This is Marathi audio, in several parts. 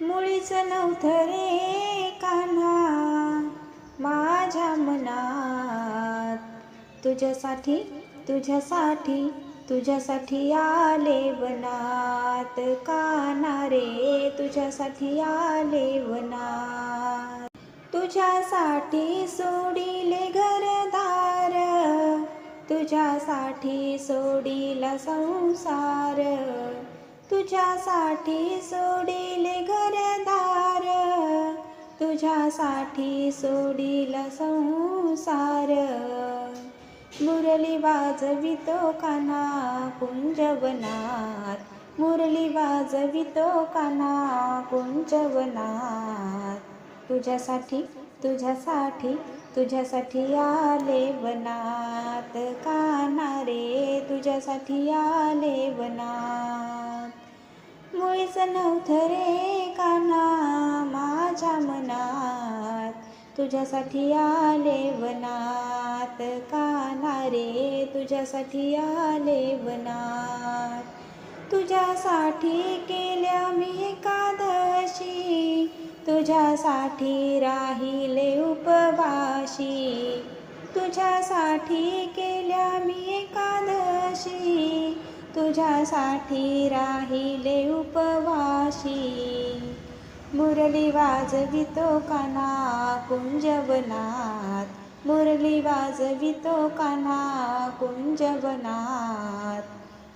मुळीच नव्हतं रे कान्हा माझ्या मनात. तुझ्यासाठी तुझ्यासाठी तुझ्यासाठी आले वनात. काना रे तुझ्यासाठी आले वनात. तुझ्यासाठी सोडिले घरदार. तुझ्यासाठी सोडिला संसार. तुझ्यासाठी सोडिले घरदार तुझ्यासाठी सोडिला संसार. मुरली वाजवितो काना कुंजवनात मुरली वाजवितो काना कुंजवनात तुझ्यासाठी तुझ्यासाठी तुझ्यासाठी आले वनात. काना रे तुझ्यासाठी आले वनात. मुळीच नव्हतं रे काना माझ्या मनात. तुझ्यासाठी आले वनात. काना रे तुझ्यासाठी आले वनात. तुझ्यासाठी केल्या मी एकादशी. तुझ्यासाठी राहिले उपवाशी. तुझ्यासाठी केल्या मी एकादशी. तुझ्यासाठी राहिले उपवाशी. मुरली वाजवितो काना कुंजवनात. मुरली वाजवितो काना कुंजवनात.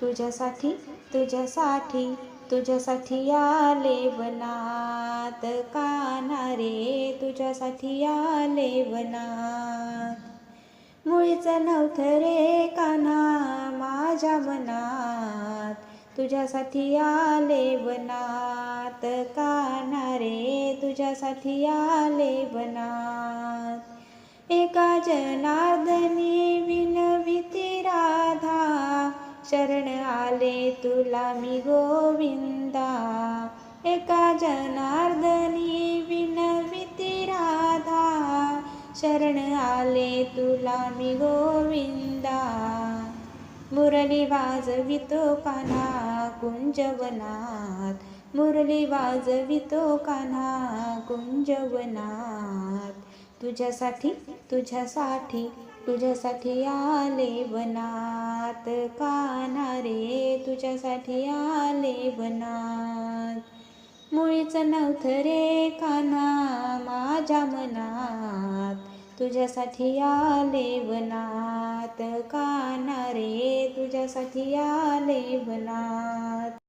तुझ्यासाठी तुझ्यासाठी तुझ्यासाठी आले वनात. काना रे तुझ्यासाठी आले वनात. मुळीच नव्हतं रे काना माझ्या मनात. तुझ्यासाठी आले वनात. काना रे तुझ्यासाठी आले वनात. एका जनार्दनी विना शरण आले तुला मी गोविंदा. एका जनार्दनी विनविती राधा. शरण आले तुला मी गोविंदा. मुरली वाजवितो कान्हा कुंजवनात मुरली वाजवितो कान्हा कुंजवनात तुझ्यासाठी तुझ्यासाठी तुझ्यासाठी आले वनात. काना रे तुझ्यासाठी आले वनात. मुळीच नव्हतं रे काना माझ्या मनात. तुझ्यासाठी आले वनात. काना रे तुझ्यासाठी आले वनात.